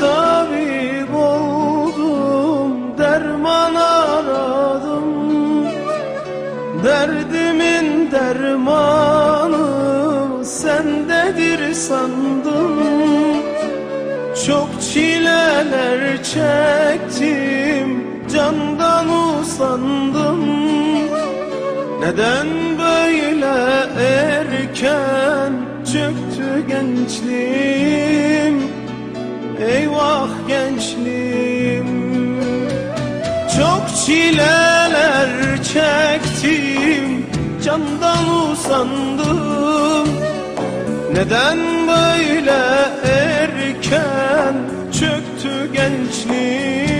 tabip oldum derman aradım. Derdimin dermanı sendedir sandım. Çok çileler çektim candan usandım. Neden böyle erken çöktü gençliğim? Gençliğim. Çok çileler çektim Candan usandım. Neden böyle erken Çöktü gençliğim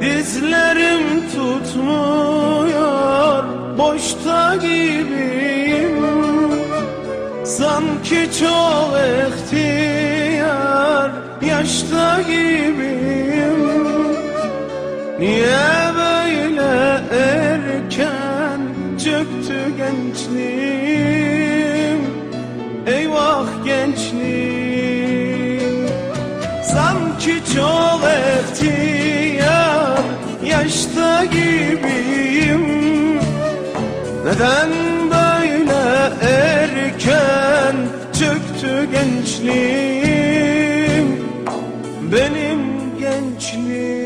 Dizlerim tutmuyor boşta gibiyim. Sanki çok ihtiyar yaşta gibiyim. Niye böyle erken çöktü gençliğim? Eyvah gençliğim. Sanki çok ihtiyar yaşta gibiyim. Neden böyle erken çöktü gençliğim? Benim gençliğim.